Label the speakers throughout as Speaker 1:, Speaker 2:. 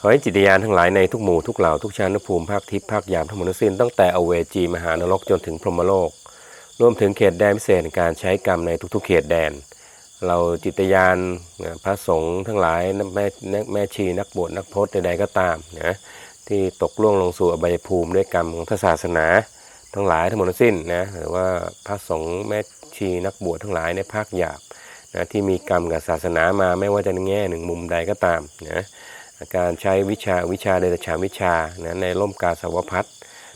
Speaker 1: ขอให้จิตยานทั้งหลายในทุกหมู่ทุกเหล่าทุกชั้นภูมิภาคทิพย์ภาคยามทั้งหมดทั้งสิ้นตั้งแต่อเวจีมหานรกจนถึงพรหมโลก รวมถึงเขตแดนพิเศษการใช้กรรมในทุกๆ เขตแดน เราจิตยานพระสงฆ์ทั้งหลายแม่แม่ชีนักบวชนักพจน์ใดๆก็ตามนะที่ตกล่วงลงสู่อบายภูมิด้วยกรรมของพระศาสนา ทั้งหลายทั้งหมดทั้งสิ้นนะหรือว่าพระสงฆ์แม่ชีนักบวชทั้งหลายในภาคหยาบนะที่มีกรรมกับศาสนามาไม่ว่าจะในแง่หนึ่งมุมใดก็ตามนะ การใช้วิชาวิชาเดชฉาวิชานะในร่มกาสาวพัฒ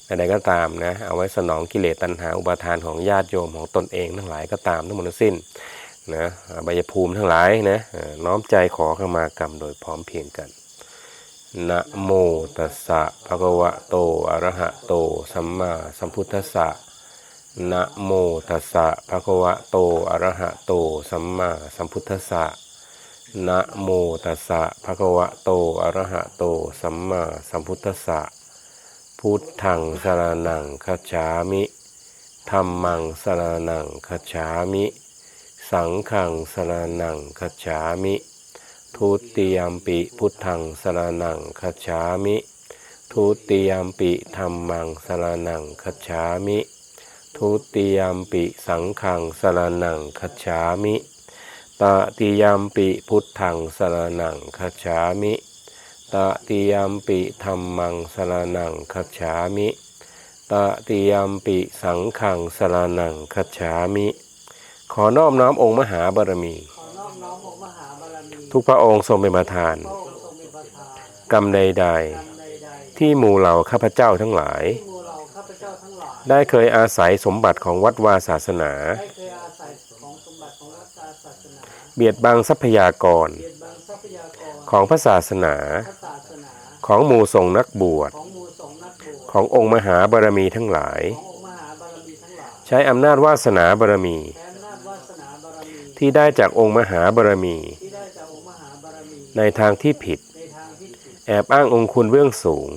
Speaker 1: ใดๆก็ตามนะเอาไว้สนองกิเลสตัณหาอุปาทานของญาติโยมของตนเองทั้งหลายก็ตามทั้งหมดทั้งสิ้นนะบายภูมิทั้งหลายนะน้อมใจขอเข้ามากรรมโดยพร้อมเพรียงกันนะโมตัสสะภะคะวะโตอะระหะโตสัมมาสัมพุทธัสสะนะโมตัสสะภะคะวะโตอะระหะโตสัมมาสัมพุทธัสสะ นะโมตัสสะภะคะวะโตอะระหะโต สัมมาสัมพุทธัสสะ พุทธังสรนังคัจฉามิธัมมังสรนังคัจฉามิ สังฆังสรนังคัจฉามิ ทุติยมปิพุทธังสรนังคัจฉามิ ทุติยมปิธรรมังสรนังคัจฉามิ ทุติยมปิสังฆังสรนังคัจฉามิ ตติยมปิพุทธังสรนังคัจฉามิตติยมปิธรรมังสรนังคัจฉามิตติยมปิสังฆังสรนังคัจฉามิ ขอนอบน้อมองค์มหาบารมี
Speaker 2: ขอนอบน้อมองมหาบรมี
Speaker 1: ทุกพระองค์ทรงเป็นประธาน
Speaker 2: พรงค์ทรงมีประทาน
Speaker 1: กรรมใดๆ ที่หมู่เหล่าข้าพเจ้าทั้งหลาย
Speaker 2: หมู่เราข้าพเจ้าทั้งหลาย
Speaker 1: ได้เคยอาศัยสมบัติของวัดวาศาสนา
Speaker 2: ไเบี
Speaker 1: ยดบังทรัพยากร
Speaker 2: เบียดบังทรัพยากร
Speaker 1: ของพระศาสนาของหมู่สงฆ์นักบวช
Speaker 2: ของหมู่สงนักบวช
Speaker 1: ขององค์มหาบารมีทั้งหลาย ใช้อำนาจวาสนาบารมี
Speaker 2: ที่
Speaker 1: ได้จากองค์มหาบารมี ในทางที่ผิด แอบอ้างองค์คุณเบื้องสูง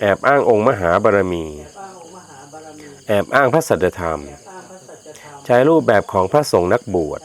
Speaker 2: แอบอ้างองค์
Speaker 1: มหาบารมี
Speaker 2: แอบอ้าง
Speaker 1: พระสัจธรรม
Speaker 2: แอบอ้างพระสัจธรรม
Speaker 1: ใช้รูปแบบของพระสงฆ์นักบวช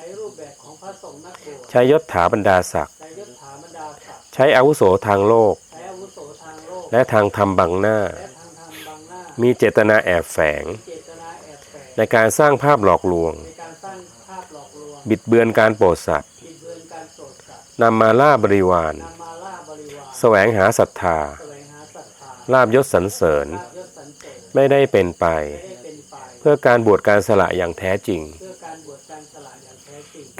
Speaker 2: ช
Speaker 1: ใช้ยศถาบรรดาศักดิ์
Speaker 2: ใช้ยศถาบรรดาศักดิ์
Speaker 1: ใช้อาวุโสทางโลก
Speaker 2: ใช้อาวุโสทางโลก
Speaker 1: และทางธรรมบังหน้า
Speaker 2: และทางธรรมบางหน้า
Speaker 1: มีเจตนาแอบแฝง
Speaker 2: เจตนาแอบแฝง
Speaker 1: ในการสร้างภาพหลอกลวง
Speaker 2: ในการสร้างภาพหลอกลวง
Speaker 1: บิดเบือนการโปรดสัตว์
Speaker 2: บิดเบือนการโปรดสัตว์
Speaker 1: นำมาล่าบริวาร
Speaker 2: นำมาล่าบริวาร
Speaker 1: แสวงหาศรัทธา
Speaker 2: แสวงหาศรัทธา
Speaker 1: ลาบยศสรรเสริญ
Speaker 2: ลาภยศสรรเสริญ
Speaker 1: ไม่ได้เป็นไป
Speaker 2: ไม่ได้เป็นไป
Speaker 1: เพื่อการบวชการสละอย่างแท้จริง
Speaker 2: เพื่อ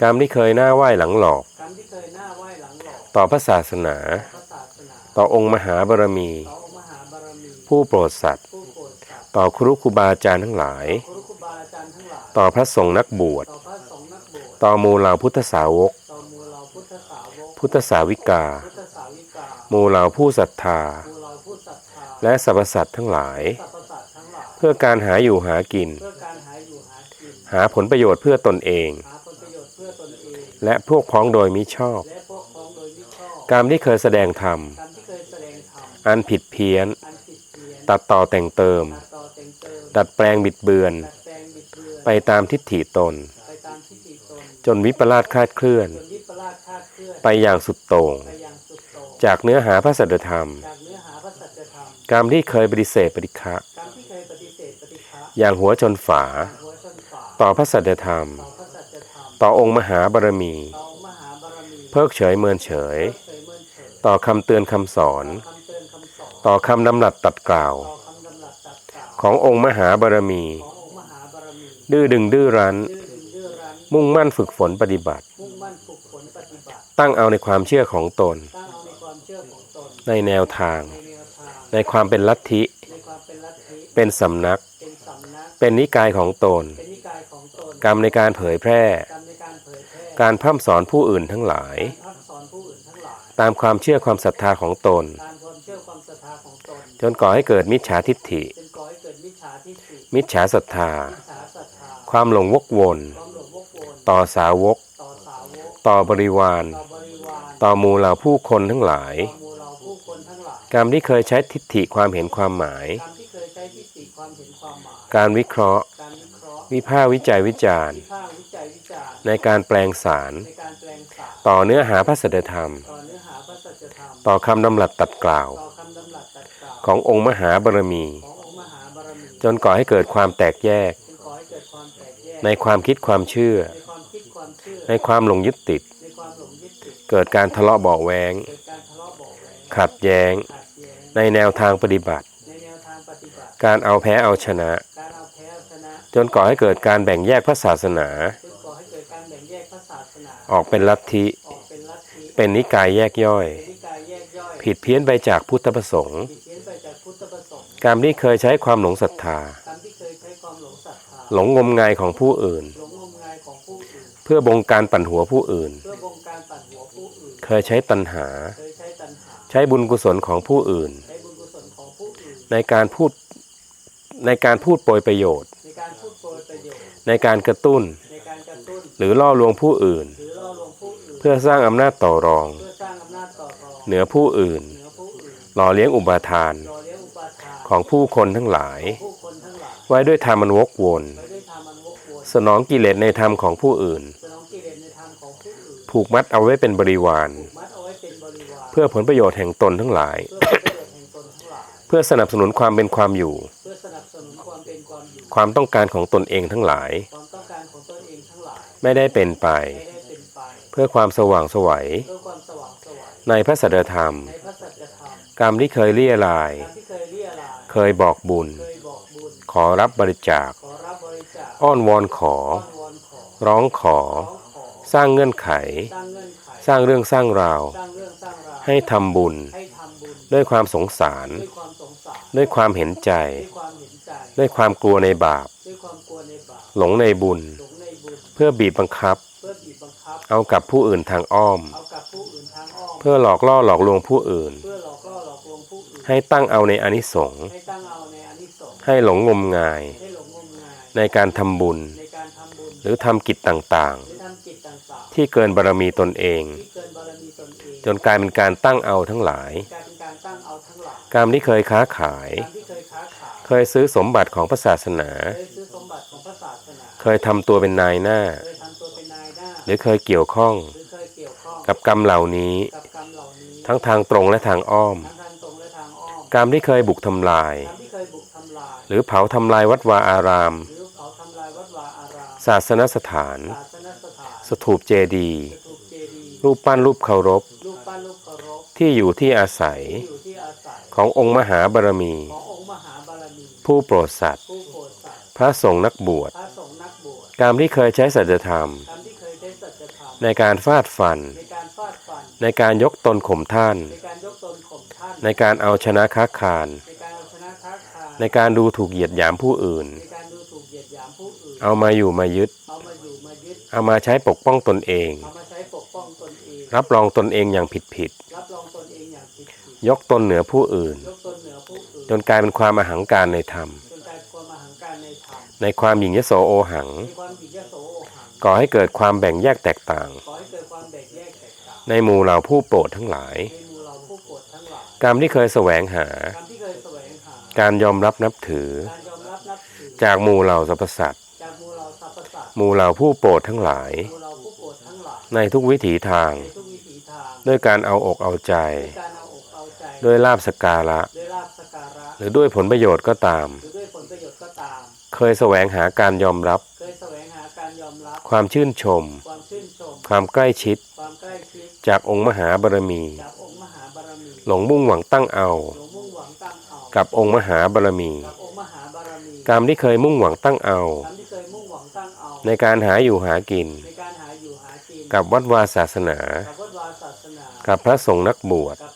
Speaker 2: การบวชการสละอย่างแท้จริง
Speaker 1: กรรมที่เคยหน้าไหว้หลังหลอก
Speaker 2: กรรมที่เคยหน้าไหว้หลังหลอก
Speaker 1: ต่อพระศาสนา
Speaker 2: พระศาสนา
Speaker 1: ต่อองค์มหาบารมี
Speaker 2: ต่อองค์มหาบารมี
Speaker 1: ผู้โปรดสัตว์
Speaker 2: ผู้โปรดสัตว์
Speaker 1: ต่อครูครูบาอาจารย์ทั้งหลาย
Speaker 2: ครูครูบาอาจารย์ทั้งหลาย
Speaker 1: ต่อพระสงฆ์นักบวช
Speaker 2: ต่อพระสงฆ์นักบวช
Speaker 1: ต่อหมูเหล่าพุทธสาวก
Speaker 2: ต่อหมูเราพุทธสาวก
Speaker 1: พุทธสาวิกา
Speaker 2: พุทธสาวิกา
Speaker 1: หมู่เหล่าผู้ศรัทธา
Speaker 2: หมูเราผู้ศรัทธา
Speaker 1: และสรรพสัตว์ทั้งหลาย
Speaker 2: สรรพสัตว์ทั้งหลาย
Speaker 1: เพื่อการหาอยู่หากิน
Speaker 2: เพื่อการหาอยู่หากิน
Speaker 1: หาผลประโยชน์เพื่อตนเอง
Speaker 2: หา
Speaker 1: และพวกพ้องโดยมิชอบ
Speaker 2: และพวกพ้องโดยมิชอบ
Speaker 1: กรรมที่เคยแสดงธรรม
Speaker 2: กรรมที่เคยแสดงธรรม
Speaker 1: อันผิดเพี้ยน
Speaker 2: อันผิดเพี้ยน
Speaker 1: ตัดต่อแต่งเติม
Speaker 2: ตัดต่อแต่งเติม
Speaker 1: ดัดแปลงบิดเบือน
Speaker 2: ดัดแปลงบิดเบือน
Speaker 1: ไปตามทิฏฐิตน
Speaker 2: ไปตามทิฏฐิตน
Speaker 1: จนวิปลาสคลาดเคลื่อน
Speaker 2: จนวิปลาสคลาดเคลื่อน
Speaker 1: ไปอย่างสุดโต่ง
Speaker 2: ไปอย่างสุดโต่ง
Speaker 1: จากเนื้อหาพระสัจธรรม
Speaker 2: จากเนื้อหาพระสัจธรรม
Speaker 1: กรรมที่เคยปฏิเสธปฏิฆะ
Speaker 2: กรรมที่เคยปฏิเสธปฏิฆะ
Speaker 1: อย่างหัวชนฝา
Speaker 2: หัวชนฝา
Speaker 1: ต่อพระสัจธรรม
Speaker 2: ต่อพระสัจธรรม
Speaker 1: ต่อองค์มหาบารมี เพิกเฉยเมินเฉย ต่อคำเตือนคำสอน
Speaker 2: ตือนคำสอน
Speaker 1: ต่อคำดำรัสตัดกล่าว
Speaker 2: ต่อคำดำรัสตัดกล่าว
Speaker 1: ขององค์มหาบารมี ดื้อดึงดื้อรั้น มุ่งมั่นฝึกฝนปฏิบัติ
Speaker 2: ตั้
Speaker 1: งเอาในความเชื่อของตน
Speaker 2: ใน
Speaker 1: แนวทาง
Speaker 2: ใน
Speaker 1: ความเป็นลัทธิ
Speaker 2: เป็น
Speaker 1: สำนัก
Speaker 2: เป็นนิกา
Speaker 1: ยของตน
Speaker 2: ก
Speaker 1: รรมในการเผยแพร่
Speaker 2: การพร่ำ
Speaker 1: สอนผู้อื่นทั้งหลาย ตามความเชื่อความศรัทธาของตน จนก่อให้เกิดมิจฉาทิฏฐิ
Speaker 2: มิจฉา
Speaker 1: ศรัทธา ความหลงวกวน ต่อสาวก
Speaker 2: ต่อ
Speaker 1: บริวาร
Speaker 2: ต่อ
Speaker 1: มูเหล่าผู้คนทั้งหลาย กรรมที่เคยใช้ทิฏฐิความเห็นความหมาย
Speaker 2: กา
Speaker 1: รวิเคราะห์
Speaker 2: วิเคราะห์
Speaker 1: วิพากษ์วิจัยวิจารณ์
Speaker 2: วิพากษ์วิจัยวิจารณ์
Speaker 1: ในการแปลงสาร
Speaker 2: ในการแปลงสาร
Speaker 1: ต่อเนื้อหาพระสัจธรรม
Speaker 2: ต่อเนื้อหาพพระสัจธรรม
Speaker 1: ต่อคำดำรัสตัดกล่าว
Speaker 2: ต่อคำดำรัสตัดกล่าว
Speaker 1: ขององค์มหาบารมี
Speaker 2: ขององค์มหาบารมี
Speaker 1: จนก่อให้เกิดความแตกแยก
Speaker 2: จึงขอให้เกิดความแตกแยก
Speaker 1: ในความคิดความเชื่อ
Speaker 2: ในความคิดความเชื่อ
Speaker 1: ในความหลงยึดติด
Speaker 2: ในความหลงยึดติด
Speaker 1: เกิดการทะเลาะเบาะแวง
Speaker 2: เกิดการทะเลาะเบาะแว้ง
Speaker 1: ขัดแย้ง
Speaker 2: ขัดแย้ง
Speaker 1: ในแนวทางปฏิบัติ
Speaker 2: ในแนวทางปฏิบัติ การเอาแพ้เอาชนะ
Speaker 1: จนก่อให้เกิดการแบ่งแยกพระศาสนา
Speaker 2: จึงก่อให้เกิดการแบ่งแยกพระศาสนา
Speaker 1: ออกเป็นลัทธิ
Speaker 2: ออกเป็นลัทธิ
Speaker 1: เป็นนิกายแยกย่อย
Speaker 2: เป็นนิกายแยกย่อย
Speaker 1: ผิดเพี้ยนไปจากพุทธประสงค์
Speaker 2: ผิดเพี้ยนไปจากพุทธประสงค์
Speaker 1: การที่เคยใช้ความหลงศรัทธา
Speaker 2: การที่เคยใช้ความหลงศรัทธา
Speaker 1: หลงงมงายของผู้อื่น
Speaker 2: หลงงมงายของผู้อื่น
Speaker 1: เพื่อบงการปั่นหัวผู้อื่น
Speaker 2: เพื่อบงการปั่นหัวผู้อื่น
Speaker 1: เคยใช้ตัณหา
Speaker 2: เคยใช้ตัณหา
Speaker 1: ใช้บุญกุศลของผู้อื่น
Speaker 2: ใช้บุญกุศลของผู้อื่น
Speaker 1: ในการพูดในการพูดโปรยประโยชน์
Speaker 2: ในการพูดโปรยประโยชน์
Speaker 1: ในการกระตุ้น
Speaker 2: ในการกระตุ้น
Speaker 1: หรือล่อลวงผู้อื่น
Speaker 2: หรือล่อลวงผู้อื่น
Speaker 1: เพื่อสร้างอำนาจต่อรอง
Speaker 2: เพื่อสร้างอำนาจต่อรอง
Speaker 1: เหนือผู้อื่น
Speaker 2: เหนือผู้อื่น
Speaker 1: หล่อเลี้ยงอุปาทาน
Speaker 2: รอเลี้ยงอุปาทาน
Speaker 1: ของผู้คนทั้งหลาย
Speaker 2: ผู้คนทั้งหลาย
Speaker 1: ไว้ด้วยธรรมอันวกวน
Speaker 2: ไว้ด้วยธรรมอันวกวน
Speaker 1: สนองกิเลสในธรรมของผู้อื่น
Speaker 2: สนองกิเลสในธรรมของผู้อื่น
Speaker 1: ผูกมัดเอาไว้เป็นบริวาร
Speaker 2: ผูกมัดเอาไว้เป็นบริวาร
Speaker 1: เพื่อผลประโยชน์แห่งตนทั้งหลาย
Speaker 2: เพื่อประโยชน์แห่งตนทั้งหลาย
Speaker 1: เพื่อสนับสนุนความเป็นความอยู่
Speaker 2: ความอยู่
Speaker 1: ความต้องการของตนเองทั้งหลาย
Speaker 2: ความต้องการของตนเองทั้งหลาย
Speaker 1: ไม่ได้เป็นไป
Speaker 2: ไม่ได้เป็นไป
Speaker 1: เพื่อความสว่างไสวัย
Speaker 2: เพื่อความสว่างไสวัย
Speaker 1: ในพระสัจธรรม
Speaker 2: ในพระสัจธรรม
Speaker 1: กรรมที่เคยเลี่ยลาย
Speaker 2: การที่เคยเรียราย
Speaker 1: เคยบอกบุญ
Speaker 2: เคยบอกบุญ
Speaker 1: ขอรับบริจาค
Speaker 2: ขอรับบริจาค
Speaker 1: อ้อนวอนขอ
Speaker 2: อ้อนวอนขอ
Speaker 1: ร้องขอ
Speaker 2: ร้องขอ
Speaker 1: สร้างเงื่อนไข
Speaker 2: สร้างเงื่อนไข
Speaker 1: สร้างเรื่องสร้างราว
Speaker 2: สร้างเรื่องสร้างราว
Speaker 1: ให้ทำบุญ
Speaker 2: ให้ทำบุญ
Speaker 1: ด้วยความสงสาร
Speaker 2: ด้วยความสงสาร
Speaker 1: ด้วยความเห็นใจ
Speaker 2: ด้วยความเห็นใจ
Speaker 1: ด้วยความกลัวในบาป
Speaker 2: ด้วยความกลัวในบาป
Speaker 1: หลงในบุญ
Speaker 2: หลงในบุญ
Speaker 1: เพื่อบีบบังคับ
Speaker 2: เพื่อบีบบังคับ
Speaker 1: เอากับผู้อื่นทางอ้อม
Speaker 2: เอากับผู้อื่นทางอ้อม
Speaker 1: เพื่อหลอกล่อหลอกลวงผู้อื่น
Speaker 2: เพื่อหลอกล่อหลอกลวงผู้อื่น
Speaker 1: ให้ตั้งเอาในอนิสงส์
Speaker 2: ให้ตั้งเอาในอานิสงส์
Speaker 1: ให้หลงงมงาย
Speaker 2: ให้หลงงมงาย
Speaker 1: ในการทำบุญ
Speaker 2: ในการทำบุญ
Speaker 1: หรือทำกิจต่าง
Speaker 2: หรือทำกิจต่าง
Speaker 1: ๆที่เกินบารมีตนเอง
Speaker 2: ๆ ที่เกินบารมีตนเอง
Speaker 1: จนกลายเป็นการตั้งเอาทั้งหลาย
Speaker 2: กลายเป็นการตั้งเอาทั้งหลาย
Speaker 1: กรรมที่เคยค้าขาย
Speaker 2: การที่ เคยค้าขาย
Speaker 1: เคยซื้อสมบัติของพระศาสนา
Speaker 2: เคยซื้อสมบัติของพระศาสนา
Speaker 1: เคยทำตัวเป็นนายหน้า
Speaker 2: เคยทำตัวเป็นนายหน้า
Speaker 1: หรือเคยเกี่ยวข้อง
Speaker 2: หรือเคยเกี่ยวข้อง
Speaker 1: กับกรรมเหล่านี้
Speaker 2: กับกรรมเหล่านี้
Speaker 1: ทั้งทางตรงและทางอ้อม
Speaker 2: ทั้งทางตรงและทางอ้อม
Speaker 1: กรรมที่เคยบุกทำลาย
Speaker 2: กรรมที่เคยบุกทำลาย
Speaker 1: หรือเผาทำลายวัดวาอาราม
Speaker 2: หรือเผาทำลายวัดวาอาราม
Speaker 1: ศาสนสถาน
Speaker 2: ศาสนสถาน
Speaker 1: สถูปเจดีย์
Speaker 2: สถูปเจดีย์
Speaker 1: รูปปั้นรูปเคารพ
Speaker 2: รูปปั้นรูปเคารพ
Speaker 1: ที่อยู่ที่อาศัย
Speaker 2: ที่อยู่ที่อาศัย
Speaker 1: ขององค์มหาบารมี ผู้โปรดสัตว์
Speaker 2: ผู้โปรดสัตว์
Speaker 1: พระสงฆ์นักบวช
Speaker 2: พระสงฆ์นักบวช
Speaker 1: กรรมที่เคยใช้สัจธรรม
Speaker 2: กรรมที่เคยใช้สัจธรรม
Speaker 1: ในการฟาดฟัน
Speaker 2: ในการฟาดฟัน
Speaker 1: ในการยกตนข่มท่าน
Speaker 2: ในการยกตนข่มท่าน
Speaker 1: ในการเอาชนะค้าคาร
Speaker 2: ในการเอาชนะค้าคาร
Speaker 1: ในการดูถูกเหยียดหยามผู้อื่น
Speaker 2: ในการดูถูกเหยียดหยามผู้อื่น
Speaker 1: เอามาอยู่มายึด
Speaker 2: เอามาอยู่มายึด
Speaker 1: เอามาใช้ปกป้องตนเอง
Speaker 2: เอามาใช้ปกป้องตนเอง
Speaker 1: รับรองตนเองอย่างผิดผิด
Speaker 2: รับรองตนเองอย่างผิดผิด
Speaker 1: ๆยกตนเหนือผู้อื่น
Speaker 2: ยกตนเหนือผู้อื่น
Speaker 1: จนกลายเป็นความอหังการในธรรม
Speaker 2: จนกลายเป็นความมหังการในธรรม
Speaker 1: ในความหยิ่งยโสโอหัง
Speaker 2: มีความผิดยโสโอหัง
Speaker 1: ก่อให้เกิดความแบ่งแยกแตกต่าง
Speaker 2: ขอให้เกิดความแบ่งแยกแตกต่าง
Speaker 1: ในหมู่เหล่าผู้โปรดทั้งหลาย
Speaker 2: ในหมู่เราผู้โกรธทั้งหลาย
Speaker 1: กรรมที่เคยแสวงหา
Speaker 2: กรรมที่เคยแสวงหา
Speaker 1: การยอมรับนับถือ
Speaker 2: การยอมรับนับถือ
Speaker 1: จากหมู่เหล่าสรรพสัตว์
Speaker 2: จากหมู่เราสรรพสัตว์
Speaker 1: หมู่เหล่าผู้โปรดทั้งหลาย
Speaker 2: หมู่เราผู้โกรธทั้งหลาย
Speaker 1: ในทุกวิถีทาง
Speaker 2: ในทุกวิถีทาง
Speaker 1: ด้วยการเอาอกเอาใจ
Speaker 2: ด้วยการเอาอกเอาใจ
Speaker 1: ด้วยลาบสกการะ
Speaker 2: ด้วยลาภสการะ
Speaker 1: หรือด้วยผลประโยชน์ก็ตาม
Speaker 2: หรือด้วยผลประโยชน์ก็ตาม
Speaker 1: เคยแสวงหาการยอมรับ
Speaker 2: เคยแสวงหาการยอมรับ
Speaker 1: ความชื่นชม
Speaker 2: ความชื่นชม
Speaker 1: ความใกล้ชิด
Speaker 2: ความใกล้ชิด
Speaker 1: จากองค์มหาบารมี
Speaker 2: จากองค์มหาบารมี
Speaker 1: หลงมุ่งหวังตั้งเอา
Speaker 2: หลวงมุ่งหวังตั้งเอา
Speaker 1: กับองค์มหาบารมี
Speaker 2: กับองค์มหาบารมี
Speaker 1: กรรมที่เคยมุ่งหวังตั้งเอา
Speaker 2: กรรมที่เคยมุ่งหวังตั้งเอา
Speaker 1: ในการหาอยู่หากิน
Speaker 2: ในการหาอยู่หากิน
Speaker 1: กับวัดวาศาสนา
Speaker 2: กับวัดวาศาสนา
Speaker 1: กับพระสงฆ์นักบวช
Speaker 2: กับพระสง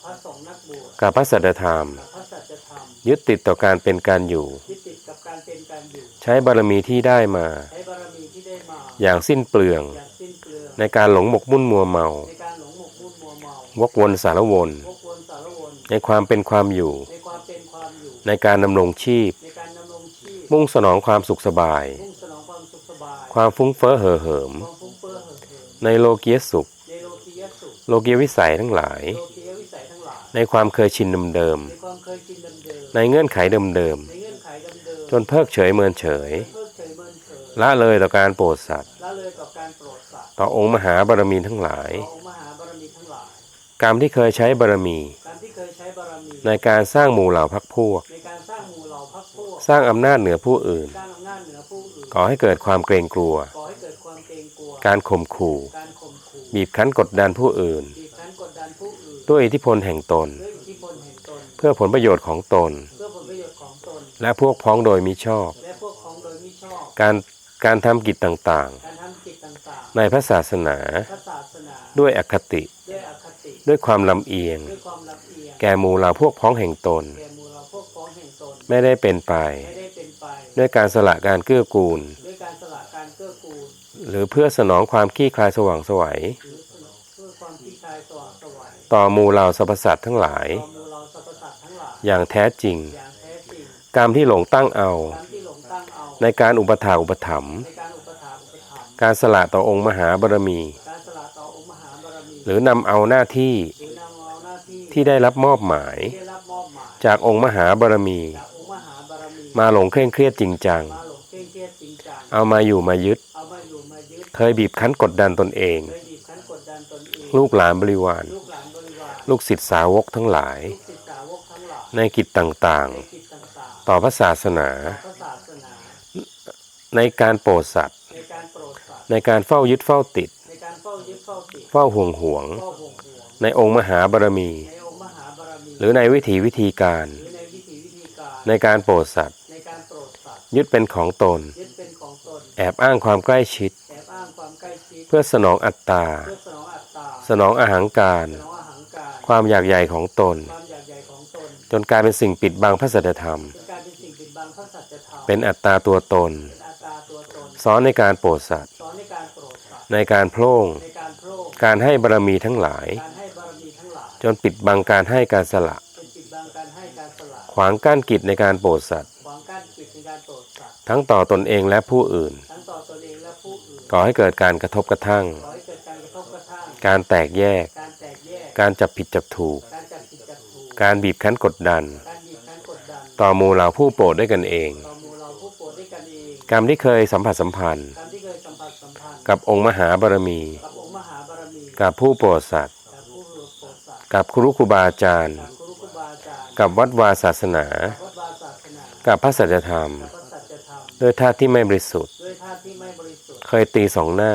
Speaker 2: ฆ์นั กบวช
Speaker 1: กับพระสัจธรรม
Speaker 2: กับพระสัจธรรม
Speaker 1: ยึดติดต่อการเป็นการอยู่
Speaker 2: ที่ติดกับการเป็นการอยู่
Speaker 1: ใช้บารมีที่ได้มา
Speaker 2: ใช้บารมีที่ได้มา
Speaker 1: อย่างสิ้นเปลือง
Speaker 2: อย่างสิ้นเปลือง
Speaker 1: ในการหลงหมกมุ่นมัวเมา
Speaker 2: ในการหลงหมกมุ่นมัวเมาว
Speaker 1: กวนสารวน
Speaker 2: วกวนสารวน
Speaker 1: ในความเป็นความอยู่
Speaker 2: ในความเป็นความอยู่
Speaker 1: ในการดำรงชีพ
Speaker 2: ในการดำรงชีพ
Speaker 1: มุ่งสนองความสุขสบาย
Speaker 2: มุ่งสนองความสุขสบาย
Speaker 1: ความฟุ้งเฟ้อเห่อเหิม
Speaker 2: ความฟุ้งเฟ้อเห่อเหิม
Speaker 1: ในโลกียสุข
Speaker 2: ในโลกียสุข
Speaker 1: โลกียวิสัยทั้งหลาย ในความเคยชินเดิม
Speaker 2: ในความเคยชินเดิม
Speaker 1: ๆในเงื่อนไขเดิม
Speaker 2: ๆในเงื่อนไขเดิม
Speaker 1: ๆจนเพิกเฉยเมินเฉย
Speaker 2: เพิกเฉยเมินเฉย
Speaker 1: ละเลยต่อการโปรดสัตว์
Speaker 2: ละเลยต่อการโปรดสัตว์
Speaker 1: ต่อองค์มหาบารมีทั้งหลาย
Speaker 2: ต่อองค์มหาบารมีทั้งหลาย
Speaker 1: กรรมที่เคยใช้บารมี
Speaker 2: การที่เคยใช้บารมี
Speaker 1: ในการสร้างหมู่เหล่าพักพวก
Speaker 2: ในการสร้างหมู่เหล่าพรรคพวก
Speaker 1: สร้างอำนาจเหนือผู้อื่น
Speaker 2: สร้างอำนาจเหนือผู้อื่น
Speaker 1: ก่อให้เกิดความเกรงกลัว
Speaker 2: ก่อให้เกิดความเกรงกลัว
Speaker 1: การข่มขู่
Speaker 2: การข่มขู่
Speaker 1: บีบคั้นกดดันผู้อื่น
Speaker 2: ด้
Speaker 1: วยอิทธิพลแห่งตน
Speaker 2: ด้วยอิทธิพลแห่งตน
Speaker 1: เพื่อผลประโยชน์ของตน
Speaker 2: เพื่อผลประโยชน์ของตน
Speaker 1: และพวกพ้องโดยมิชอบ
Speaker 2: และพวกของโดยมิชอบ
Speaker 1: การการทำกิจต่าง
Speaker 2: การทำกิจต่าง
Speaker 1: ๆ ในพระศาสนา
Speaker 2: ๆพระศาสนา
Speaker 1: ด้วยอคติ
Speaker 2: ด้วยอคติ
Speaker 1: ด้วยความลำเอียง
Speaker 2: ด้วยความลำเอียง
Speaker 1: แก่หมู่เหล่าพวกพ้องแห่งตน
Speaker 2: แก่หมู่เราพวกพ้องแห่งตน
Speaker 1: ไม่ได้เป็นไป
Speaker 2: ไม่ได้เป็นไป
Speaker 1: ด้วยการสละการเกื้อกูล
Speaker 2: ด้วยการสละการเกื้อกูล
Speaker 1: หรือเพื่อสนองความขี้คลายสว่างไสวัย
Speaker 2: ห
Speaker 1: ต่อมู่เหล่าสรรพสัตว์ทั้งหลาย
Speaker 2: อหมู่เราสรรพสัตทั้งหลาย
Speaker 1: อย่างแท้จริง กรรมที่หลงตั้งเอา
Speaker 2: รที่หลงตั้งเอา
Speaker 1: ในการอุปถาอุปถัมภ์
Speaker 2: การอุป
Speaker 1: การสละต่อองค์มหาบารมี
Speaker 2: หรื
Speaker 1: อนำเอาหน้าที่
Speaker 2: ที่
Speaker 1: ได้รับมอบหมาย จากองค์มหาบารมี
Speaker 2: มา
Speaker 1: หลงเคร่งเครียดจริงจัง
Speaker 2: เอามาอยู่มายึด
Speaker 1: เคยบีบคั้นกดดันตนเอง
Speaker 2: เคยบีบคั้นกดดันตนเอง
Speaker 1: ลูกหลานบริวาร
Speaker 2: ลูกหลานบริวาร
Speaker 1: ลูกศิษย์สาวกทั้งหลาย
Speaker 2: ลูกศิษย์สาวกทั้งหลาย
Speaker 1: ในกิจต่าง
Speaker 2: ในกิจต่าง
Speaker 1: ๆต่อพระศาสนา
Speaker 2: ๆพระศาสนา
Speaker 1: ในการโปรดสัตว์
Speaker 2: ในการโปรดสัตว์
Speaker 1: ในการเฝ้ายึดเฝ้าติด
Speaker 2: ในการเฝ้ายึดเฝ้าติด
Speaker 1: เฝ้าห่วงหวง
Speaker 2: เฝ้าห่วงห่วง
Speaker 1: ในองค์มหาบารมี
Speaker 2: ในองค์มหาบารมี
Speaker 1: หรือในวิถีวิธีการ
Speaker 2: หรือในวิถีวิธีการ
Speaker 1: ในการโปรดสัตว์
Speaker 2: ในการโปรดสัตว์
Speaker 1: ยึดเป็นของตน
Speaker 2: ยึดเป็นของตน
Speaker 1: แอบอ้างความใกล้ชิด
Speaker 2: แอบอ้างความใกล้ชิด
Speaker 1: เพื่อสนองอัตตา
Speaker 2: เพื่อสนองอัตตา
Speaker 1: สนองอาหางการ ความอยากใหญ่ของตน
Speaker 2: ความอยากใหญ่ของตน
Speaker 1: จนกลายเป็นสิ่งปิดบังพระสัจธรรม
Speaker 2: เป็นการเป็นสิ่งปิดบังพระสัจธรรม
Speaker 1: เป็นอัตตาตัวตน
Speaker 2: เป็นอัตตาตัวตน
Speaker 1: ซ้อนในการโปรดสัตว์
Speaker 2: สอนในการโปรดสัตว์
Speaker 1: ในการโพร่ง
Speaker 2: ในการโปรด
Speaker 1: การให้บารมีทั้งหลาย
Speaker 2: การให้บารมีทั้งหลาย
Speaker 1: จนปิดบังการให้การสละ
Speaker 2: เป็นปิดบังการให้การสละ
Speaker 1: ขวางกั้นกิจในการโปรดสัตว์
Speaker 2: ขวางกั้นจิตในการโปรดสัตว์
Speaker 1: ทั้งต่อตนเองและผู้อื่น
Speaker 2: ทั้งต่อตนเองและผู้อื่น
Speaker 1: ก่อให้เกิดการกระทบกระทั่ง
Speaker 2: ขอให้เกิดการกระทบกระทั่ง
Speaker 1: การแตกแยก
Speaker 2: การ
Speaker 1: จับผิดจับถูก
Speaker 2: การบีบ
Speaker 1: คั้นกดดัน ต่อมูเหลาผู้โปรดด้วยกันเอง
Speaker 2: การที่เคยสัมผัสสัมพันธ์
Speaker 1: กับองค์มหาบารมี
Speaker 2: กับ
Speaker 1: ผู้โปรดสัตว์
Speaker 2: กับ
Speaker 1: ครูครูบาอาจารย์
Speaker 2: กับ
Speaker 1: วัดวาศาสนา กับพระสัจธรรม ด้วยธา
Speaker 2: ที่ไม่บริสุทธิ์
Speaker 1: เคยตีสองหน้า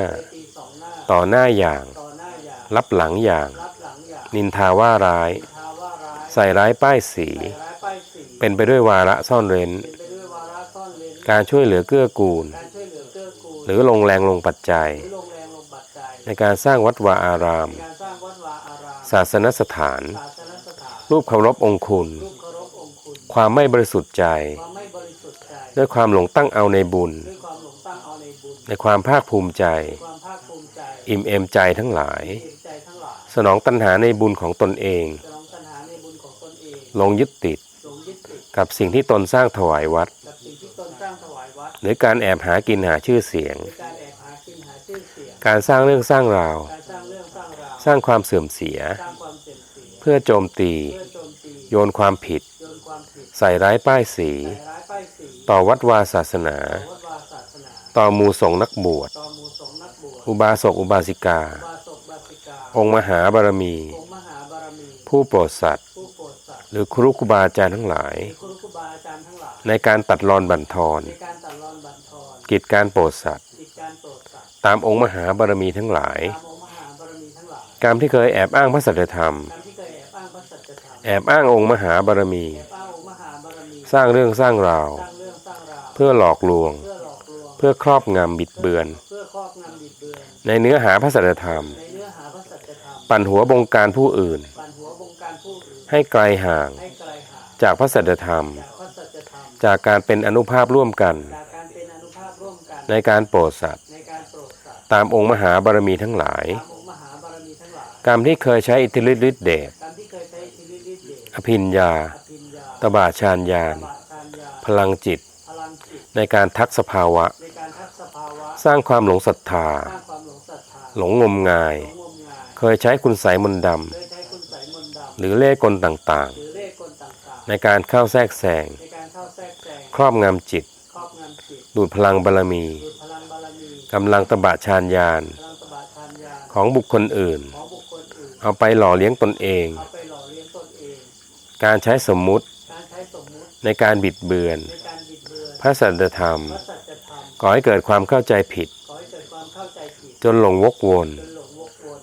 Speaker 2: ต่อหน้า
Speaker 1: อย่าง รับหลังอย่าง นินทาว่าร้าย ใส่ร้ายป้ายสี เป็นไปด้วยวาระซ่อนเร้น การช่วยเหลือเกื้อกูล
Speaker 2: ห
Speaker 1: รือลงแรงลงปัจจัย ในการสร้างวัดวาอาราม ศาสนสถาน
Speaker 2: ศาสถาน
Speaker 1: รูปเคารพองคุณ
Speaker 2: ค
Speaker 1: วามไม่บริสุทธิ์ใจ ด้วยความหลงตั้งเอาในบุญ
Speaker 2: ใน
Speaker 1: ความภาคภูมิใจ
Speaker 2: ความภาคภูมิใจ
Speaker 1: อิ่มเอมใจทั้งหลาย สนองตัณหาในบุญของตนเอง
Speaker 2: จะลองตัณหาในบุญของตนเอง
Speaker 1: หลงยึดติด
Speaker 2: หลงยึดติด
Speaker 1: กับสิ่งที่ตนสร้างถวายวัด
Speaker 2: กับสิ่งที่ตนสร้างถวายวัด
Speaker 1: หรือการแอบหากินหาชื่อเสียง
Speaker 2: หรือการแอบหากินหาชื่อเสียง
Speaker 1: การสร้างเรื่องสร้างราว
Speaker 2: การสร้างเรื่องสร้างราว
Speaker 1: สร้างความเสื่อมเสีย
Speaker 2: สร้างความเสื่อมเสีย
Speaker 1: เพื่อโจมตี
Speaker 2: เพื่อโจมตี
Speaker 1: โยนความผิด
Speaker 2: โยนความผิด
Speaker 1: ใส่ร้ายป้ายสี
Speaker 2: ใส่ร้ายป้ายสี
Speaker 1: ต่อวัดวาศาสนา
Speaker 2: ต่อวัดวาศาสนา
Speaker 1: ต่อหมู่สงฆ์นักบวช
Speaker 2: ต่อหมู่สงฆ์นักบวช
Speaker 1: อุบาสกอุบาสิกา
Speaker 2: บาศกบาสิกา
Speaker 1: องค์มหาบารมี
Speaker 2: องค์มหาบารมี
Speaker 1: ผู้โปรดสัตว์
Speaker 2: ผู้โปรดสัตว์
Speaker 1: หรือครูครูบาอาจารย์ทั้งหลาย
Speaker 2: ครูครูบาอาจารย์ทั้งหลาย
Speaker 1: ในการตัดรอนบั่นทอน
Speaker 2: ในการตัดรอนบันทอน
Speaker 1: กิจการโปรดสัตว์
Speaker 2: กิจการโปรดสัตว์
Speaker 1: ตามองค์มหาบารมีทั้งหลาย
Speaker 2: ตามองค์มหาบารมีทั้งหลาย
Speaker 1: กรรมที่เคยแอบอ้างพระสัจธรรม
Speaker 2: การที่เคยแอบอ้างพระสัจธรรม
Speaker 1: แอบอ้างองค์มหาบารมี
Speaker 2: แอบอ้างองค์มหาบารมี
Speaker 1: สร้างเรื่องสร้างราว
Speaker 2: สร้างเรื่องสร้างราว
Speaker 1: เพื่อหลอกลวง
Speaker 2: เพื่อหลอกลวง
Speaker 1: เพื่อครอบงำบิดเบือน
Speaker 2: เพื่อครอบงำบิดเบือน
Speaker 1: ในเนื้อหาพระสัจธรรม ปั่นหัวบงการผู้อื่น
Speaker 2: ปั่นหัวบงการผู้อื่น
Speaker 1: ให้ไกลห่าง
Speaker 2: ให้ไกลห่าง
Speaker 1: จากพระสัจธรรม
Speaker 2: จากพระสัจธรรม
Speaker 1: จากการเป็นอนุภาพร่วมกัน
Speaker 2: จากการเป็นอนุภาพร่วมกัน
Speaker 1: ในการโปรดสัตว์
Speaker 2: ในการโปรดสัตว์
Speaker 1: ตามองค์มหาบารมีทั้งหลาย
Speaker 2: ตามองค์มหาบารมีทั้งหลาย
Speaker 1: กรรมที่เคยใช้อิทธิฤทธิ์ฤทธิเดช
Speaker 2: ตามที่เคยใช้อิทธิฤทธิ์เดช
Speaker 1: อภิญญา
Speaker 2: อภิญญา
Speaker 1: ตบาชานญาณ
Speaker 2: บาทานยา
Speaker 1: พลังจิต
Speaker 2: พลังจิต
Speaker 1: ในการทักสภาวะ
Speaker 2: ในการทักสภาวะ
Speaker 1: สร้างความหลงศรัทธา
Speaker 2: สร้างความหลงศรัทธา
Speaker 1: หลงงมงาย
Speaker 2: หลงงมงาย
Speaker 1: เคยใช้คุณไสยมนต์ด
Speaker 2: เคยใช้คุณใส่มนต์ดำ
Speaker 1: หรือเล่ห์กลต่างำ
Speaker 2: หรือเลขกลต่าง
Speaker 1: ๆในการเข้าแทรกแซง
Speaker 2: ๆ ในการเข้าแทรกแซง
Speaker 1: ครอบงำจิต
Speaker 2: ครอบงำจิต
Speaker 1: ดูดพลังบารมี
Speaker 2: ดูดพลังบารมี
Speaker 1: กำลังตบะชานญาณ
Speaker 2: พลังตบะทานยา
Speaker 1: ของบุคคลอื่น
Speaker 2: ของบุคคลอื่น
Speaker 1: เอาไปหล่อเลี้ยงตนเอง
Speaker 2: เอาไปหล่อเลี้ยงตนเอง
Speaker 1: การใช้สมมุติ
Speaker 2: การใช้สมมุติ
Speaker 1: ในการบิดเบือน
Speaker 2: ในการบิดเบือน
Speaker 1: พระสัจธรรม
Speaker 2: พระสัจธรรม
Speaker 1: ก่อให้เกิดความเข้าใจผิด
Speaker 2: ขอให้เกิดความเข้าใจผิด
Speaker 1: จนหลงวกวน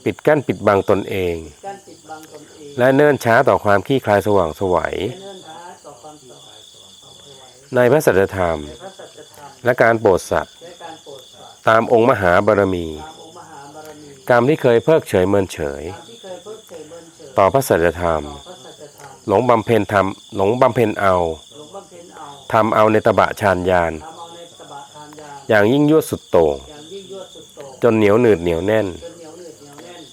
Speaker 1: ปิดกั้นปิดบังตนเอง
Speaker 2: การปิดบังตนเอง
Speaker 1: และเนิ่นช้าต่อความขี้คลายสว่างไสวัย
Speaker 2: และเนื่นช้าต่อความสว่างสว่างเอาไว้
Speaker 1: ในพระสัจธรรม
Speaker 2: ในพระสัจธรรม
Speaker 1: และการโปรดสัตว์
Speaker 2: และการโปรดสัตว์
Speaker 1: ตามองค์มหาบารมี
Speaker 2: ตามองค์มหาบารมี
Speaker 1: กรรมที่เคยเพิกเฉยเมินเฉย
Speaker 2: ตามที่เคยเพิ่งเคยเบิ่นเฉย
Speaker 1: ต่อพระสัจธรรม
Speaker 2: ต่อพระสัจธรรม
Speaker 1: หลงบำเพ็ญธรรมหลงบำเพ็ญเอา
Speaker 2: หลวงบำเพ็ญเอา
Speaker 1: ทำเอาในตบะฌานญาณ
Speaker 2: ทำเอาในสบะทานยา
Speaker 1: อย่างยิ่งยวดสุดโต่ง
Speaker 2: อย่างยิ่งยวดสุดโต่ง
Speaker 1: จนเหนียวหนืดเหนียวแน่น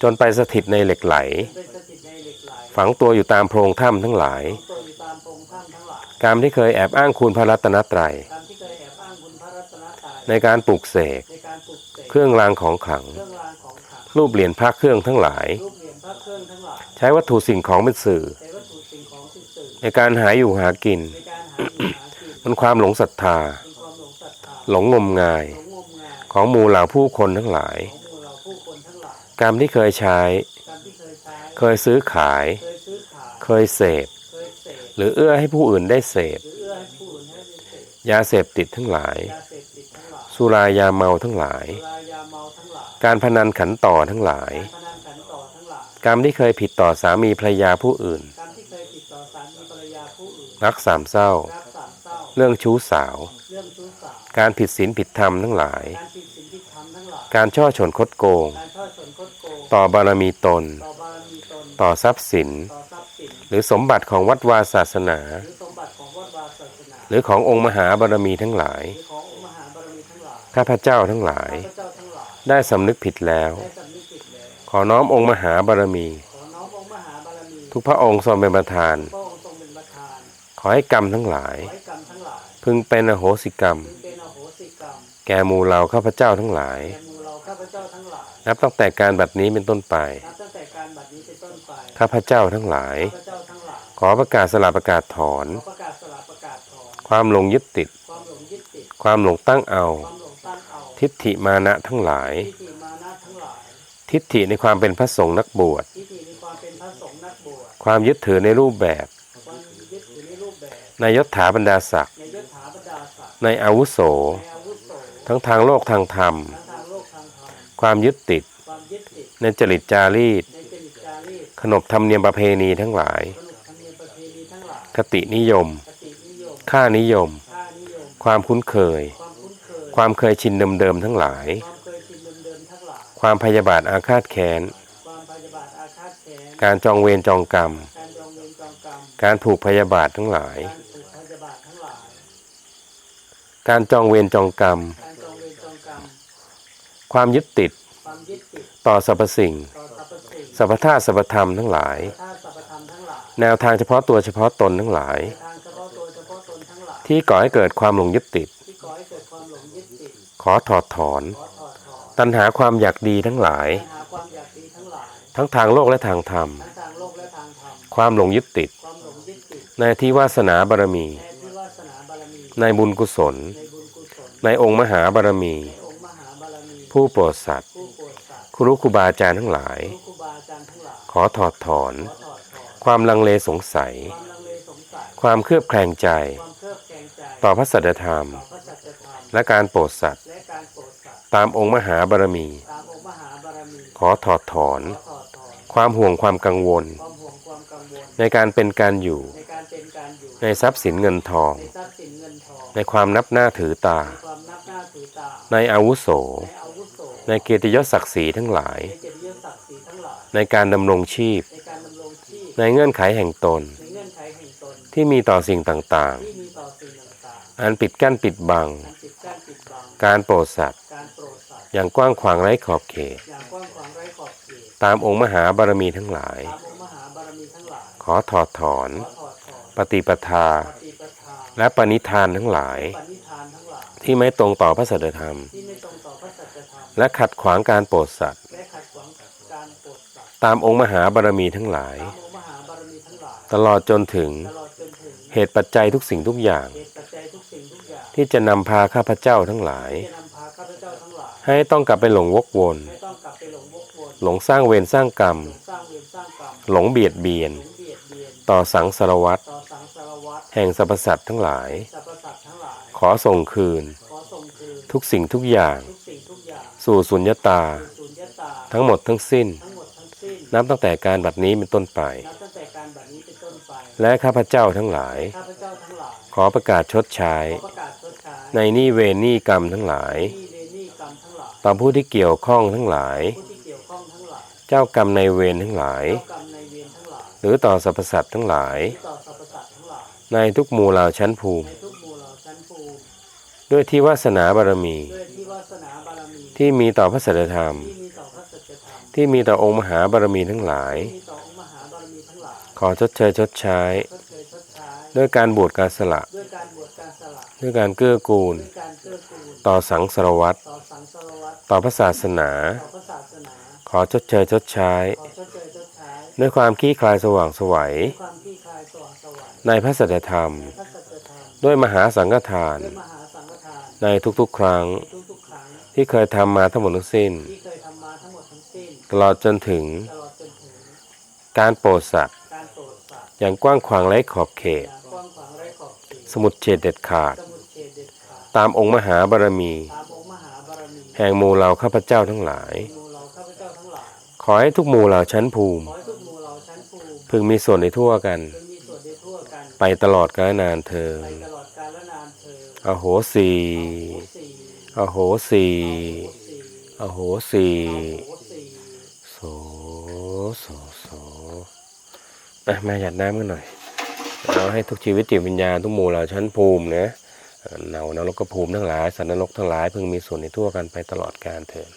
Speaker 2: จนเหนียวหนืดเหนียวแน่น
Speaker 1: จนไปสถิตในเหล็กไหล
Speaker 2: เป็นสถิตในเหล็กไหล
Speaker 1: ฝังตัวอยู่ตามโพรงถ้ำทั้งหลาย
Speaker 2: ตัวอยู่ตามโพรงถ้ำทั้งหลาย
Speaker 1: กรรมที่เคยแอบอ้างคุณพระรัตนตรัย
Speaker 2: ตามที่เคยแอบอ้างคุณพระรัตนตรัย
Speaker 1: ในการปลูกเสก
Speaker 2: ในการปลุกเสก
Speaker 1: เครื่องรางของขลัง
Speaker 2: เครื่องรางของขลัง
Speaker 1: รูปเหรียญพระเครื่องทั้งหลาย
Speaker 2: รูปเหรียญพระเครื่องทั้งหลาย
Speaker 1: ใช้วัตถุสิ่งของเป็นสื่อ
Speaker 2: แต่วัตถุสิ่งของสิ่งสื่อ
Speaker 1: ในการหาอยู่หากิน
Speaker 2: ในการหาอยู่หากิน
Speaker 1: มันความหลงศรัทธา
Speaker 2: เป็นความหลงศรัทธา
Speaker 1: หลงงมงาย
Speaker 2: หลงงมงาย
Speaker 1: ของหมู่เหล่าผู้คนทั้งหลาย กรรมที่เคยใช้
Speaker 2: การที่เคยใช้
Speaker 1: เคยซื้อขาย
Speaker 2: เคยซื้อขาย
Speaker 1: เคยเสพ
Speaker 2: เคยเสพ
Speaker 1: หรือเอื้อให้ผู้อื่นได้เสพ
Speaker 2: หรือเอื้อให้ผู้อื่นให้ได้เสพ
Speaker 1: ยาเสพติดทั้งหลาย
Speaker 2: ยาเสพติดทั้งหลาย
Speaker 1: สุรายาเมาทั้งหลาย
Speaker 2: สุรายาเมาทั้งหลาย
Speaker 1: การพนันขันต่อทั้งหลาย
Speaker 2: พนันขันต่อทั้งหลาย
Speaker 1: กรรมที่เคยผิดต่อสามีภรรยาผู้อื่น
Speaker 2: การที่เคยติดต่อสามีภรรยาผู้อื่น
Speaker 1: รักสามเศร้า
Speaker 2: รักสามเศร้า
Speaker 1: เรื่องชู้สาว
Speaker 2: เรื่องชู้สาว การผิดศีลผิดธรรมทั้งหลาย
Speaker 1: การช่อฉนคดโกง ต่อบารมีตน
Speaker 2: ต่อ
Speaker 1: ทรัพย์สิน หรือสมบัติของวัดวาศาสนา
Speaker 2: หรือของ
Speaker 1: องค์มหาบารมีทั้งหลาย
Speaker 2: ข้า
Speaker 1: พเจ้าทั้งหลาย ได้สำนึกผิดแล้ว ขอน้อมองค์มหาบารมี ทุกพระองค์ทรงเป็นประธาน ขอให้กรรมทั้งหลาย พึงเป็นอโหสิกรรม แก่มูเราข้าพเจ้าทั้งหลาย
Speaker 2: ข้าพเจ้าทั้งหลาย
Speaker 1: นับตั้งแต่การบัดนี้เป็นต้นไป
Speaker 2: นับตั้งแต่การบัดนี้เป็นต้นไป
Speaker 1: ข้าพเจ้าทั้งหลาย
Speaker 2: ข้าพเจ้าทั้งหลาย
Speaker 1: ขอประกาศสละประกาศถอน
Speaker 2: ขอประกาศสละประกาศถอน
Speaker 1: ความหลงยึดติด
Speaker 2: ความหลงยึดติด
Speaker 1: ความหลงตั้งเอา
Speaker 2: ความหลงตั้งเอา
Speaker 1: ทิฏฐิมานะทั้งหลาย
Speaker 2: ทิฏฐิมานะทั้งหลาย
Speaker 1: ทิฏฐิในความเป็นพระสงฆ์นักบวช
Speaker 2: ทิฏฐิในความเป็นพระสงฆ์นักบวช
Speaker 1: ความยึดถือในรูปแบบ
Speaker 2: ความยึดถือในรูปแบบ
Speaker 1: ในยศถาบรรดาศักดิ์
Speaker 2: ในยศถาบรรดาศักดิ์
Speaker 1: ในอาวุโส
Speaker 2: ในอาวุโส
Speaker 1: ทั้งทางโลกทางธรรม
Speaker 2: ทั้
Speaker 1: ความยึดติด
Speaker 2: ความยึดติด
Speaker 1: ในจริตจารีต
Speaker 2: ในจริตจารีต
Speaker 1: ขนบธรรมเนียมประเพณีทั้งหลาย
Speaker 2: ขนบธรรมเนียมประเพณีทั้งหลาย
Speaker 1: คตินิยม
Speaker 2: คตินิยม
Speaker 1: ค่านิยม
Speaker 2: ค่านิยม
Speaker 1: ความคุ้นเคย
Speaker 2: ความคุ้นเคย
Speaker 1: ความเคยชินเดิมๆทั้งหลาย
Speaker 2: ความเคยชินเดิมๆทั้งหลาย
Speaker 1: ความพยาบาทอาฆาตแค้น
Speaker 2: ความพยาบาทอาฆาตแค้น
Speaker 1: การจองเวรจองกรรม
Speaker 2: การจองเวรจองกรรม
Speaker 1: การผูกพยาบาททั้งหลาย
Speaker 2: การผูกพยาบาททั้งหลาย
Speaker 1: การจองเวรจองกรรม ความยึดติด
Speaker 2: ความยึดติด
Speaker 1: ต่อสรรพสิ่ง
Speaker 2: ต่อสรรพสิ่ง
Speaker 1: สรรพธาตุสรรพธรรมทั้งหลาย
Speaker 2: ถ้าสรรพธรรมทั้งหลาย
Speaker 1: แนวทางเฉพาะตัวเฉพาะตนทั้งหลาย
Speaker 2: ในทางเฉพาะตัวเฉพาะตนทั้งหลาย
Speaker 1: ที่ก่อให้เกิดความหลงยึดติด
Speaker 2: ที่ก่อให้เกิดความหลงยึดติด
Speaker 1: ขอถอดถอน
Speaker 2: ขอถอดถอน
Speaker 1: ตัณหาความอยากดีทั้งหลาย
Speaker 2: ปัญหาความอยากดีทั้งหลาย
Speaker 1: ทั้งทางโลกและทางธรรม
Speaker 2: ทั้งทางโลกและทางธรรม
Speaker 1: ความหลงยึดติด
Speaker 2: ความหลงยึดติด
Speaker 1: ในที่วาสนาบารมี
Speaker 2: แทนที่วาสนาบารมี
Speaker 1: ในบุญกุศล
Speaker 2: ในบุญกุศล
Speaker 1: ในองค์มหาบารมี ผู้โปรดสัตว์
Speaker 2: ผู้โปรดสัตว์
Speaker 1: ครูครูบาอาจารย์ทั้งหลาย
Speaker 2: ผู้ครูบาอาจารย์ทั้งหลาย
Speaker 1: ขอถอดถอน
Speaker 2: ขอถอดถอน
Speaker 1: ความลังเลสงสัย
Speaker 2: ความลังเลสงสัย
Speaker 1: ความเครือบแคลงใจ
Speaker 2: ความเครือบแคลงใจ
Speaker 1: ต่อพระสัจธรรม
Speaker 2: ต่อพระสัจธรรม
Speaker 1: และการโปรดสัตว์
Speaker 2: และการโปรดสัตว์
Speaker 1: ตามองค์มหาบารมี
Speaker 2: ตามองค์มหาบารมี
Speaker 1: ขอถอดถอน
Speaker 2: ขอถอดถอน
Speaker 1: ความห่วงความกังวล
Speaker 2: ความห่วงความกังวล
Speaker 1: ในการเป็นการอยู่
Speaker 2: ในการเป็นการอยู่
Speaker 1: ในทรัพย์สินเงินทอง
Speaker 2: ในทรัพย์สินเงินทอง
Speaker 1: ในความนับหน้าถือตา
Speaker 2: ในความนับหน้าถือตา
Speaker 1: ในอาวุโส
Speaker 2: ใน
Speaker 1: เกียรติยศศักดิ์ศรีทั้งหลาย
Speaker 2: ในกา
Speaker 1: รดำรงชีพ
Speaker 2: ใน
Speaker 1: เงื่อนไขแห่งตน ที่มีต่อสิ่งต่างๆ อันปิดกั้นปิดบัง
Speaker 2: กา
Speaker 1: รโปรดสัตว์อย่างกว้างขวางไร้ขอบเขต
Speaker 2: ตา
Speaker 1: มองค์มหาบารมีทั้งหลาย ขอถอดถอน ปฏิปทา และปณิธานทั้งหลาย
Speaker 2: ที่
Speaker 1: ไม่ตรงต่อพระสัจธรรม
Speaker 2: ที่ไม่ตรงต่อพระสัจธรรม
Speaker 1: และขัดขวางการโปรดสัตว์
Speaker 2: และขัดขวางการโปรดสัตว์
Speaker 1: ตามองค์มหาบารมีทั้งหลาย
Speaker 2: ตามองค์มหาบารมีทั้งหลาย
Speaker 1: ตลอดจนถึง
Speaker 2: ตลอดจนถึง
Speaker 1: เหตุปัจจัยทุกสิ่งทุกอย่าง
Speaker 2: เหตุปัจจัยทุกสิ่งทุกอย่าง
Speaker 1: ที่จะนำพาข้าพเจ้าทั้งหลาย
Speaker 2: ที่จะนำพาข้าพเจ้าทั้งหลาย
Speaker 1: ให้ต้องกลับไปหลงวกวน
Speaker 2: ไม่ต้องกลับไปหลงวกวน
Speaker 1: หลงสร้างเวรสร้างกรรม
Speaker 2: หลงสร้างเวรสร้าง
Speaker 1: หลงเบียดเบียน
Speaker 2: หลงเบียดเบียน
Speaker 1: ต่อสังสารวัตร
Speaker 2: ต่อสังสารวัฏ
Speaker 1: แห่งสรรพสัตว์ทั้งหลาย
Speaker 2: สรรพสัตว์ทั้งหลาย
Speaker 1: ขอส่งคืน
Speaker 2: ขอส่งคืน
Speaker 1: ทุกสิ่งทุกอย่าง
Speaker 2: ทุก สิ่งทุกอย่าง
Speaker 1: สู่สุญญตา
Speaker 2: สู่สุญญตา
Speaker 1: ทั้งหมดทั้งสิ้น
Speaker 2: ทั้งหมดทั้งสิ้น
Speaker 1: นับตั้งแต่การบัดนี้เป็นต้นไป
Speaker 2: นับตั้งแต่การบัดนี้เป็นต้นไป
Speaker 1: และข้าพเจ้าทั้งหลาย
Speaker 2: ข้าพเจ้าทั้งหลาย
Speaker 1: ขอประกาศชดใช้
Speaker 2: ขอประกาศชดใช้
Speaker 1: ในหนี้เวรหนี้กรรมทั้งหลาย
Speaker 2: ที่เวรหนี้กรรมทั้งหลาย
Speaker 1: ต่อผู้ที่เกี่ยวข้องทั้งหลาย
Speaker 2: ผู้ที่เกี่ยวข้องทั้งหลาย
Speaker 1: เจ้ากรรมในายเวรทั้งหลาย
Speaker 2: เจ้ากรรมในายเวรทั้งหลาย
Speaker 1: หรือต่อสรรพสัตว์ทั้งหลาย
Speaker 2: ที่ต่อสรรพสัตว์ทั้งหลาย
Speaker 1: ในทุกหมู่เหล่าชั้นภูมิ
Speaker 2: ในทุกหมู่เหล่าชั้นภูมิ
Speaker 1: ด้วยที่วาสนาบารมี
Speaker 2: ด้วย ที่วาสนาบารมี
Speaker 1: ที่มีต่อพระสัจธรรม
Speaker 2: ที่มีต่อพระสัจธรรม
Speaker 1: ที่มีต่อองค์มหาบารมีทั้งหลาย
Speaker 2: ที่มีต่อองค์มหาบารมีทั้งหลาย
Speaker 1: ขอชดเชยชดใช้
Speaker 2: ชดเชยชดใช้
Speaker 1: ด้วยการบวชการสละ
Speaker 2: ด้วยการบวชการสละ
Speaker 1: ด้วยการเกื้อกูล
Speaker 2: ด้วยการเกื้อกูล
Speaker 1: ต่อสังสารวัตร
Speaker 2: ต่อสังสารวัตร
Speaker 1: ต่อพระศาสนา
Speaker 2: ต่อพระศาสนา
Speaker 1: ขอชดเชยชดใช้
Speaker 2: ขอชดเชยชดใช้
Speaker 1: ด้วยความขี้คลายสว่างไสวัย
Speaker 2: ด้วยความที่คลายสว่างสวรรค์
Speaker 1: ในพระสัจธรรม
Speaker 2: ในพระสัจธรรม
Speaker 1: ด้วยมหาสังฆทาน
Speaker 2: ด้วยมหาสังฆทาน
Speaker 1: ในทุกๆครั้ง
Speaker 2: ทุกๆครั้ง
Speaker 1: ที่เคยทำมาทั้งหมดทั้งสิ้น
Speaker 2: ที่เคยทำมาทั้งหมดทั้งสิ้น
Speaker 1: ตลอดจนถึง
Speaker 2: ตลอดจนถึง
Speaker 1: การโปรดสัตว์
Speaker 2: การโปรดสัตว์
Speaker 1: อย่างกว้างขวางไร้ขอบเข
Speaker 2: อ
Speaker 1: ต
Speaker 2: ย่างกว้างขวางไร้ขอบเขต
Speaker 1: สมุดเฉดเด็ดขาด
Speaker 2: สมุดเขตเด็ดขาด
Speaker 1: ตามองค์มหาบารมี
Speaker 2: ตามองค์มหาบารมี
Speaker 1: แห่งหมู่เหล่าข้าพเจ้าทั้งหลาย
Speaker 2: หมู่เราข้าพเจ้าทั้งหลาย
Speaker 1: ขอให้ทุกหมู่เหล่าชั้นภูมิ
Speaker 2: ขอให้ทุกหมู่เราชั้นภูมิ
Speaker 1: พึงมีส่วนในทั่วกัน
Speaker 2: จงมีส่วนได้ทั่วกัน
Speaker 1: ไปตลอดกาลนานเธอ
Speaker 2: ไป
Speaker 1: ญ
Speaker 2: ตลอดกาลนานเธอ
Speaker 1: อโหสี
Speaker 2: โหสี
Speaker 1: อโหสี
Speaker 2: โหสี
Speaker 1: อโหสี
Speaker 2: โหสี
Speaker 1: โสโสโสอะมาหยัดน้ำกันหน่อยเราให้ทุกชีวิตจิตวิญญาณทุกหมู่เหล่าชั้นภูมินะเอ่อเหล่านรกภูมิทั้งหลายสัตว์นรกทั้งหลายพึงมีส่วนในทั่วกันไปตลอดกาลเถิด